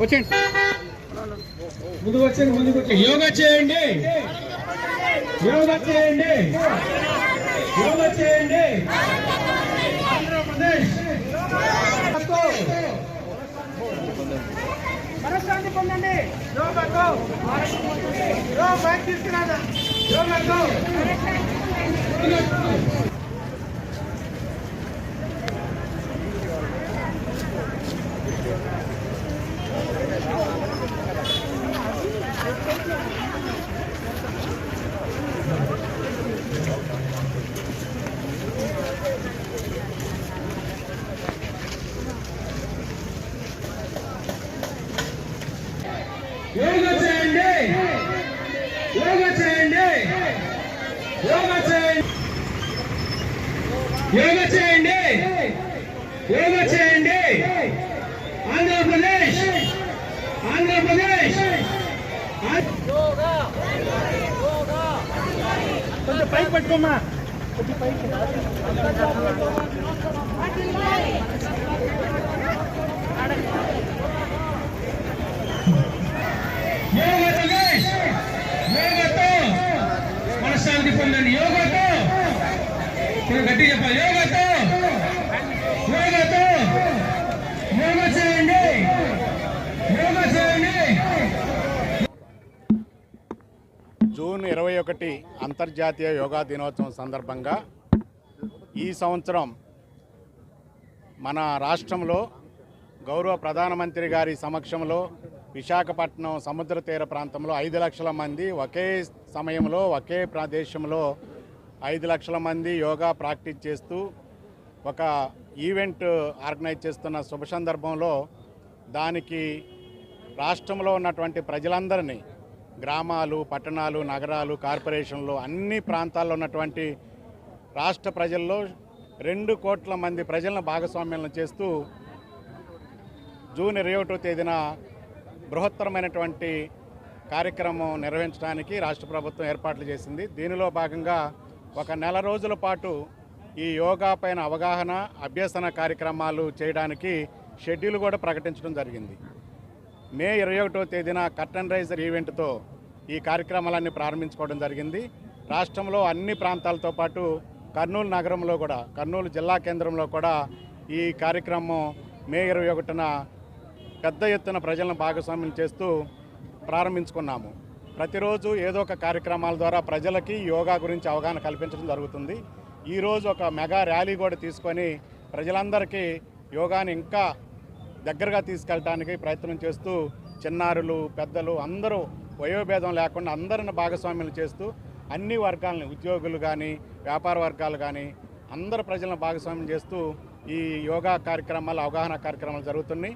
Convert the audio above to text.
వచ్చేయండి. ముందుకు వచ్చేయండి ముందుకు వచ్చి యోగా చేయండి. యోగా చేయండి. యోగా చేయండి. ఆంధ్రప్రదేశ్ మనశ్శాంతి పొందండి. యోగాతో యో బయట తీసుకురాదా యోగాతో యోగా చేయండి యోగా చేయండి యోగా చేయండి యోగా చేయండి యోగా చేయండి ఆంధ్రప్రదేశ్ ఆంధ్రప్రదేశ్ ఆంధ్ర- కొంచెం పైకి పట్టుకోమా యోగా రమేష్ యోగాతో మనశ్శాంతి పొందండి యోగాతో గట్టి చెప్పాలి యోగాతో. యోగాతో. యోగా చేయండి. యోగా చేయండి. జూన్ ఇరవై ఒకటి అంతర్జాతీయ యోగా దినోత్సవం సందర్భంగా ఈ సంవత్సరం మన రాష్ట్రంలో గౌరవ ప్రధానమంత్రి గారి సమక్షంలో విశాఖపట్నం సముద్ర తీర ప్రాంతంలో ఐదు లక్షల మంది ఒకే సమయంలో ఒకే ప్రదేశంలో ఐదు లక్షల మంది యోగా ప్రాక్టీస్ చేస్తూ ఒక ఈవెంట్ ఆర్గనైజ్ చేస్తున్న శుభ సందర్భంలో దానికి రాష్ట్రంలో ఉన్నటువంటి ప్రజలందరినీ గ్రామాలు పట్టణాలు నగరాలు కార్పొరేషన్లు అన్ని ప్రాంతాల్లో ఉన్నటువంటి రాష్ట్ర ప్రజల్లో రెండు కోట్ల మంది ప్రజలను భాగస్వామ్యం చేస్తూ జూన్ ఇరవై ఒకటో తేదీన బృహత్తరమైనటువంటి కార్యక్రమం నిర్వహించడానికి రాష్ట్ర ప్రభుత్వం ఏర్పాట్లు చేసింది. దీనిలో భాగంగా ఒక నెల రోజుల పాటు ఈ యోగా పైన అవగాహన అభ్యసన కార్యక్రమాలు చేయడానికి షెడ్యూల్ కూడా ప్రకటించడం జరిగింది. మే ఇరవై ఒకటో తేదీన కర్టన్ రైజర్ ఈవెంట్తో ఈ కార్యక్రమాలన్నీ ప్రారంభించుకోవడం జరిగింది. రాష్ట్రంలో అన్ని ప్రాంతాలతో పాటు కర్నూలు నగరంలో కూడా కర్నూలు జిల్లా కేంద్రంలో కూడా ఈ కార్యక్రమం మే ఇరవై ఒకటిన పెద్ద ఎత్తున ప్రజలను భాగస్వామ్యం చేస్తూ ప్రారంభించుకున్నాము. ప్రతిరోజు ఏదో ఒక కార్యక్రమాల ద్వారా ప్రజలకి యోగా గురించి అవగాహన కల్పించడం జరుగుతుంది. ఈరోజు ఒక మెగా ర్యాలీ కూడా తీసుకొని ప్రజలందరికీ యోగాని ఇంకా దగ్గరగా తీసుకెళ్ళడానికి ప్రయత్నం చేస్తూ చిన్నారులు పెద్దలు అందరూ వయోభేదం లేకుండా అందరిని భాగస్వామ్యం చేస్తూ అన్ని వర్గాలని ఉద్యోగులు కానీ వ్యాపార వర్గాలు కానీ అందరు ప్రజలను భాగస్వామ్యం చేస్తూ ఈ యోగా కార్యక్రమాలు అవగాహన కార్యక్రమాలు జరుగుతున్నాయి.